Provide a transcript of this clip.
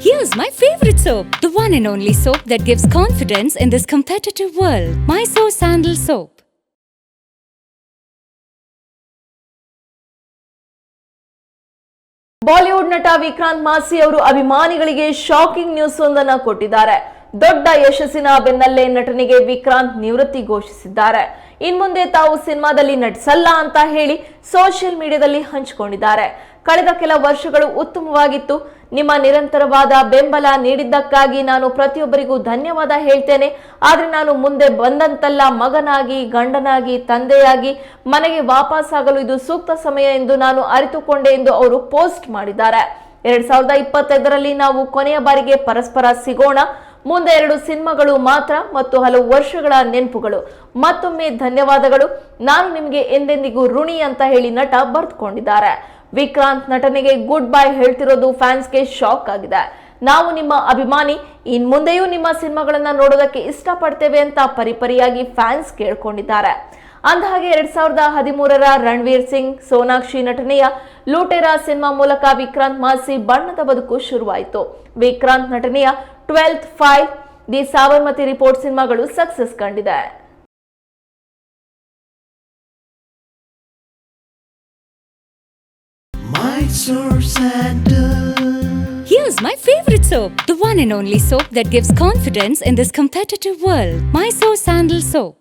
Here's my favorite soap, the one and only soap that gives confidence in this competitive world. My Soap Sandal Soap. Bollywood ನಟ ವಿಕ್ರಾಂತ್ ಮಾಸಿ ಅವರು ಅಭಿಮಾನಿಗಳಿಗೆ shocking news ಒಂದನ್ನ ಕೊಟ್ಟಿದ್ದಾರೆ ದೊಡ್ಡ ಯಶಸ್ಸಿನ ಬೆನ್ನಲ್ಲೇ ನಟನಿಗೆ ವಿಕ್ರಾಂತ್ ನಿವೃತ್ತಿ ಘೋಷಿಸಿದ್ದಾರೆ. ಇನ್ಮುಂದೆ ತಾವು ಸಿನಿಮಾದಲ್ಲಿ ನಟಿಸಲ್ಲ ಅಂತ ಹೇಳಿ ಸೋಷಿಯಲ್ ಮೀಡಿಯಾದಲ್ಲಿ ಹಂಚಿಕೊಂಡಿದ್ದಾರೆ. ಕಳೆದ ಕೆಲ ವರ್ಷಗಳು ಉತ್ತಮವಾಗಿತ್ತು. ನಿಮ್ಮ ನಿರಂತರವಾದ ಬೆಂಬಲ ನೀಡಿದ್ದಕ್ಕಾಗಿ ನಾನು ಪ್ರತಿಯೊಬ್ಬರಿಗೂ ಧನ್ಯವಾದ ಹೇಳ್ತೇನೆ. ಆದರೆ ನಾನು ಮುಂದೆ ಬಂದಂತೆಲ್ಲ ಮಗನಾಗಿ, ಗಂಡನಾಗಿ, ತಂದೆಯಾಗಿ, ಮನೆಗೆ ವಾಪಸ್ಸಾಗಲು ಇದು ಸೂಕ್ತ ಸಮಯ ಎಂದು ನಾನು ಅರಿತುಕೊಂಡೆ ಎಂದು ಅವರು ಪೋಸ್ಟ್ ಮಾಡಿದ್ದಾರೆ. ಎರಡ್ ಸಾವಿರದ ಇಪ್ಪತ್ತೈದರಲ್ಲಿ ನಾವು ಕೊನೆಯ ಬಾರಿಗೆ ಪರಸ್ಪರ ಸಿಗೋಣ. ಮುಂದೆ ಎರಡು ಸಿನಿಮಾಗಳು ಮಾತ್ರ ಮತ್ತು ಹಲವು ವರ್ಷಗಳ ನೆನಪುಗಳು. ಮತ್ತೊಮ್ಮೆ ಧನ್ಯವಾದಗಳು. ನಾನು ನಿಮಗೆ ಎಂದೆಂದಿಗೂ ಋಣಿ ಅಂತ ಹೇಳಿ ನಟ ಬರೆದುಕೊಂಡಿದ್ದಾರೆ. ವಿಕ್ರಾಂತ್ ನಟನೆಗೆ ಗುಡ್ ಬೈ ಹೇಳ್ತಿರೋದು ಫ್ಯಾನ್ಸ್ಗೆ ಶಾಕ್ ಆಗಿದೆ. ನಾವು ನಿಮ್ಮ ಅಭಿಮಾನಿ, ಇನ್ ಮುಂದೆಯೂ ನಿಮ್ಮ ಸಿನಿಮಾಗಳನ್ನ ನೋಡೋದಕ್ಕೆ ಇಷ್ಟಪಡ್ತೇವೆ ಅಂತ ಪರಿಪರಿಯಾಗಿ ಫ್ಯಾನ್ಸ್ ಕೇಳ್ಕೊಂಡಿದ್ದಾರೆ. ಅಂದಹಾಗೆ ಎರಡ್ ಸಾವಿರದ ಹದಿಮೂರರ ರಣವೀರ್ ಸಿಂಗ್, ಸೋನಾಕ್ಷಿ ನಟನೆಯ ಲೂಟೆರಾ ಸಿನಿಮಾ ಮೂಲಕ ವಿಕ್ರಾಂತ್ ಮಾಸಿ ಬಣ್ಣದ ಬದುಕು ಶುರುವಾಯಿತು. ವಿಕ್ರಾಂತ್ ನಟನೆಯ twelfth fail the Sabarmati report ಸಿನಿಮಾಗಳು ಸಕ್ಸಸ್ ಕಂಡಿದೆ Here's my favorite soap, the one and only soap that gives confidence in this competitive world. my soap Sandal Soap.